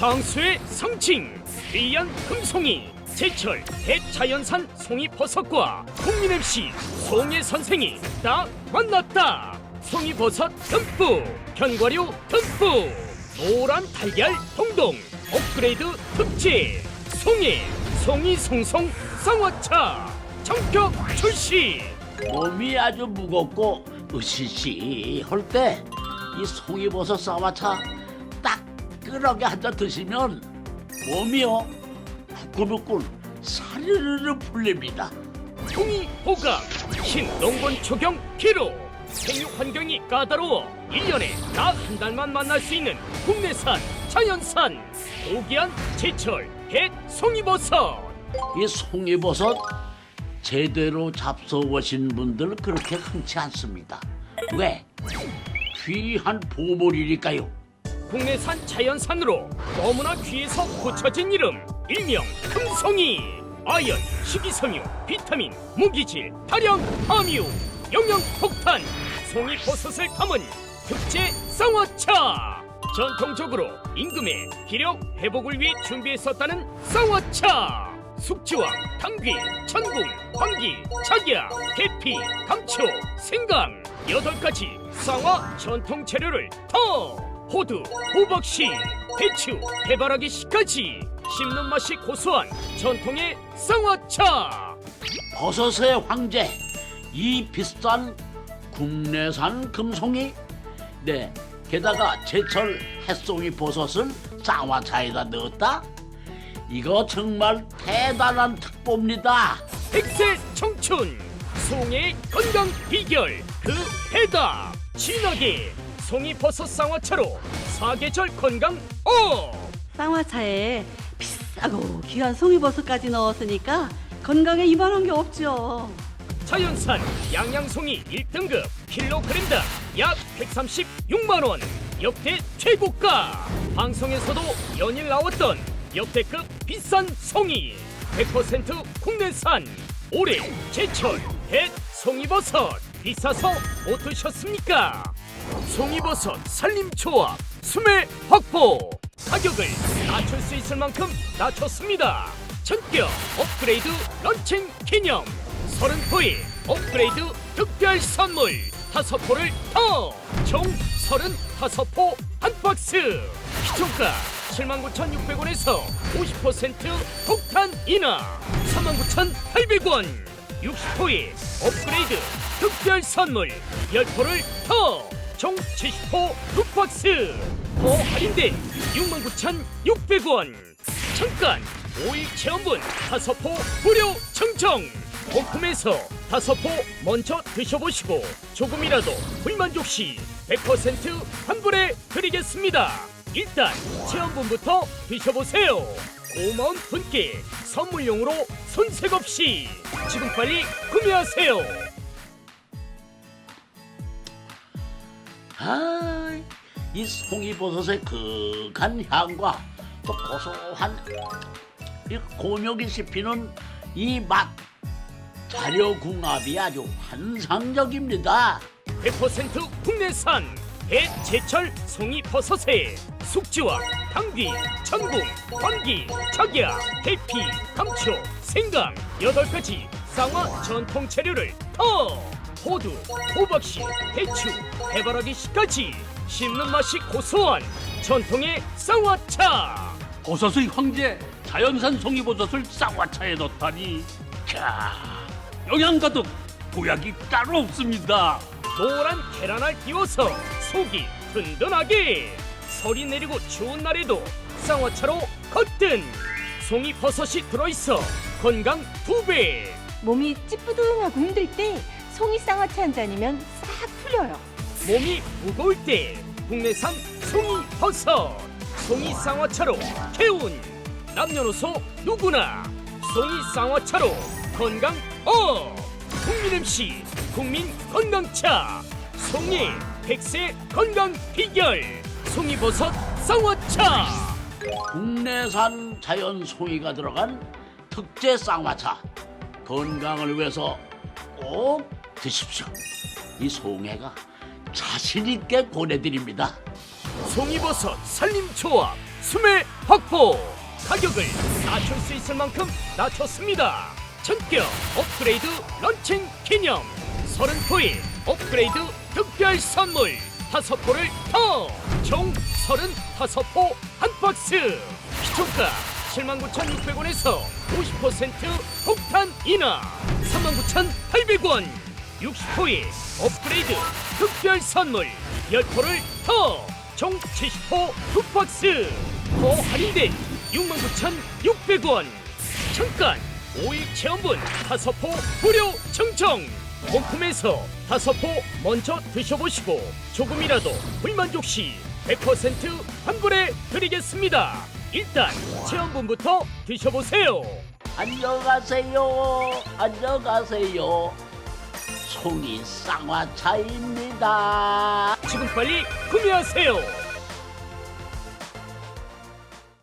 장수의 상징 귀한 금송이 제철 대자연산 송이버섯과 국민 MC 송혜 선생이 딱 만났다. 송이버섯 듬뿍 견과류 듬뿍 노란 달걀 동동 업그레이드 특제 송이 송이송송 쌍화차 전격 출시. 몸이 아주 무겁고 으시시할 때 이 송이버섯 쌍화차 딱 끓어게 한 잔 드시면 몸이요 부글부글 사르르르 풀립니다. 송이 호감 신농본 초경 기로 생육 환경이 까다로워 1년에 딱 한 달만 만날 수 있는 국내산 자연산 고귀한 제철 햇 송이버섯 이 송이버섯 제대로 잡숴보신 분들 그렇게 흔치 않습니다. 왜? 귀한 보물이니까요. 국내산 자연산으로 너무나 귀해서 붙여진 이름 일명 금송이. 아연, 식이섬유, 비타민, 무기질, 다량, 함유, 영양 폭탄 송이 버섯을 담은 특제 쌍화차. 전통적으로 임금의 기력 회복을 위해 준비했었다는 쌍화차. 숙지와 당귀, 천궁, 황기, 차기야, 계피, 감초, 생강 여덟 가지 쌍화 전통 재료를 더 호두, 호박씨, 배추, 해바라기 씨까지 씹는 맛이 고소한 전통의 쌍화차. 버섯의 황제. 이 비싼 국내산 금송이. 네 게다가 제철 햇송이 버섯을 쌍화차에다 넣었다. 이거 정말 대단한 특보입니다. 백세 청춘 송의 건강 비결 그 해답 진하게 송이 버섯 쌍화차로 사계절 건강 업! 쌍화차에 비싸고 귀한 송이버섯까지 넣었으니까 건강에 이만한 게 없죠. 자연산 양양송이 1등급 킬로그램당 약 136만 원. 역대 최고가! 방송에서도 연일 나왔던 역대급 비싼 송이. 100% 국내산 올해 제철 햇 송이버섯 비싸서 못 드셨습니까? 송이버섯 살림초와 수매 확보. 가격을 낮출 수 있을 만큼 낮췄습니다. 전격 업그레이드 런칭 기념. 서른 포의 업그레이드 특별 선물. 다섯 포를 더총 서른 다섯 포한 박스. 기초가 79,600원에서 50% 폭탄 인하. 39,800원. 60포의 업그레이드 특별 선물. 10포를 더 총 70포 두 박스. 더 할인된 69,600원. 잠깐 5일 체험분 다섯 포 무료 청정 오품에서 다섯 포 먼저 드셔보시고 조금이라도 불만족 시 100% 환불해 드리겠습니다. 일단 체험분부터 드셔보세요. 고마운 분께 선물용으로 손색 없이 지금 빨리 구매하세요 아, 이 송이버섯의 극한 향과 또 고소한 이 곤욕이 씹히는 이 맛. 자료궁합이 아주 환상적입니다. 100% 국내산 대제철 송이버섯에 숙지와 당귀, 천궁, 황기, 차기야, 계피, 감초, 생강 여덟 가지 쌍화 전통 재료를 더 호두, 호박씨, 배추, 해바라기 씨까지 씹는 맛이 고소한 전통의 쌍화차. 버섯의 황제 자연산 송이버섯을 쌍화차에 넣다니. 캬 영양 가득 보약이 따로 없습니다. 노란 계란알 띄워서 속이 든든하게. 설이 내리고 추운 날에도 쌍화차로 거뜬 송이 버섯이 들어있어 건강 두배. 몸이 찌뿌둥하고 힘들 때 송이 쌍화차 한 잔이면 싹 풀려요. 몸이 무거울 때 국내산 송이 버섯 송이 쌍화차로 개운 남녀노소 누구나 송이 쌍화차로 건강 업 국민 MC 국민 건강차 송이 백세 건강 비결 송이버섯 쌍화차 국내산 자연 송이가 들어간 특제 쌍화차. 건강을 위해서 꼭 드십시오. 이 송해가 자신 있게 보내드립니다. 송이버섯 살림초와 수매 확보. 가격을 낮출 수 있을 만큼 낮췄습니다. 전격 업그레이드 런칭 기념. 30포의 업그레이드 특별 선물. 5포를 더총 35포 한 박스. 기초가 79,600원에서 50% 폭탄 인하. 39,800원 60포의 업그레이드 특별 선물 10포를 더 총 70포 두 박스 더 할인된 69,600원 잠깐 5일 체험분 5포 무료 청정 본품에서 5포 먼저 드셔보시고 조금이라도 불만족 시 100% 환불해 드리겠습니다 일단 체험분부터 드셔보세요 안녕하세요. 안녕하세요. 송이 쌍화차입니다. 지금 빨리 구매하세요